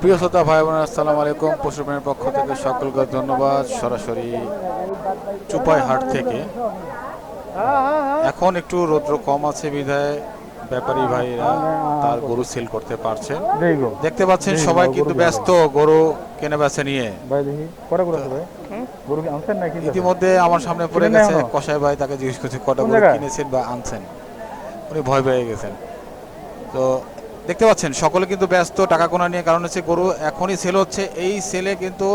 প্রিয় শ্রোতা ভাই বোন আসসালামু আলাইকুম। পশুপ্রাণীর পক্ষ থেকে সকলকে ধন্যবাদ। সরাসরি চুপাই হাট থেকে। এখন একটু রৌদ্র কম আছে বিধায় ব্যাপারী ভাইরা তার গরু সেল করতে গো। দেখতে পাচ্ছেন সবাই কিন্তু ব্যস্ত গরু কেনে বেচা নিয়ে। ইতিমধ্যে আমার সামনে পড়ে গেছে? কসাই ভাই তাকে জিজ্ঞেস করছে কটা গরু কিনেছেন বা আনছেন। উনি ভয় পেয়ে গেছেন। তো দেখতে পাচ্ছেন সকলে কিন্তু ব্যস্ত টাকা কোনা নিয়ে কারণ হচ্ছে গরু এখনই সেল হচ্ছে। এই সেলে কিন্তু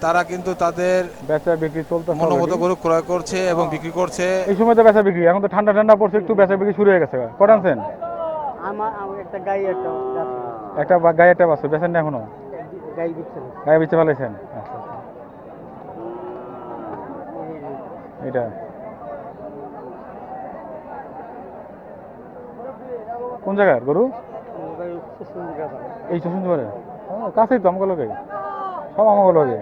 তারা কিন্তু তাদের বেচা বিক্রি চলতেছে মনোমত গরু ক্রয় করছে এবং বিক্রি করছে। এই সময় তো বেচা বিক্রি এখন তো ঠান্ডা ঠান্ডা পড়ছে একটু বেচা বিক্রি শুরু হয়ে গেছে। কটা আনছেন? আমার আমার একটা গাই একটা একটা বা- গায়ে একটা বাসু বেচেন না এখনও? গাই দিচ্ছে গায়ে বেচে ফেলাইছেন? আচ্ছা আচ্ছা। এটা কোন জায়গার গরু? এই পারে কাছেই তো আমাকে লোকে সব আমাকে লোকে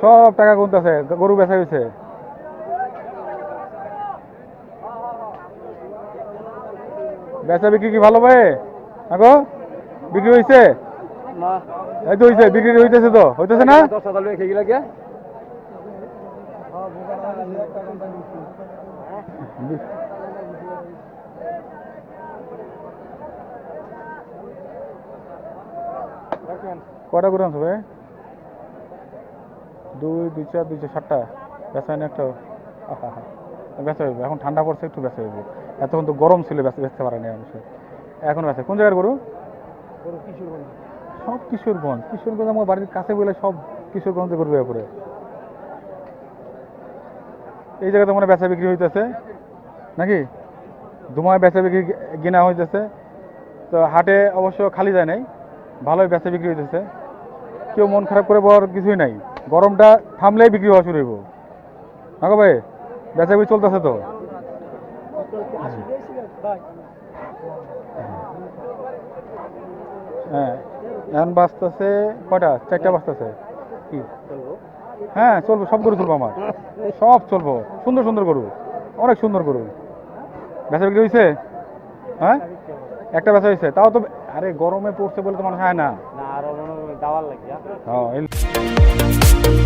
সব টাকা গুনতেছে, গরু বেচা হয়েছে বেচা বিক্রি কি ভালো ভাই? আগো, বিক্রি হয়েছে এই তো হয়েছে বিক্রি হইতেছে তো। হইতেছে না? দশ হাজার কটা করে আনছো ভাই? দুই দুই চার দুই চার সাতটা? বেচা হয়নি একটা বেচা হইবে। এখন ঠান্ডা পড়ছে একটু বেচা হইবে। এতক্ষণ তো গরম ছিল বেচা বেচতে পারেনি অবশ্যই এখন বেচা কোন জায়গার গরু? সব কিশোরগঞ্জ। কিশোরগঞ্জ আমার বাড়ির কাছে বলে সব কিশোরগঞ্জে হয়ে পড়ে। এই জায়গাতে মানে বেচা বিক্রি হইতেছে। নাকি? ধুমায় বেচা বিক্রি গিনা হইতেছে। তো হাটে অবশ্য খালি যায় নাই। ভালোই বেচা বিক্রি হইতেছে। কেউ মন খারাপ করে বলার কিছুই নাই। গরমটা থামলেই বিক্রি হওয়া শুরু হইব। না ভাই? বেচা বিক্রি চলতেছে তো। হ্যাঁ। এখন বাঁচতেছে কয়টা? চারটা বাঁচতেছে কি? হ্যাঁ চলবো সব গরু চলবো আমার। সব চলবো। সুন্দর সুন্দর গরু। অনেক সুন্দর গরু। বেচা বিক্রি হয়েছে হ্যাঁ? একটা বেচা হয়েছে তাও তো আরে গরমে পড়ছে বলে তো মানুষ হয় না। না আরও দাওয়ার লাগে হ্যাঁ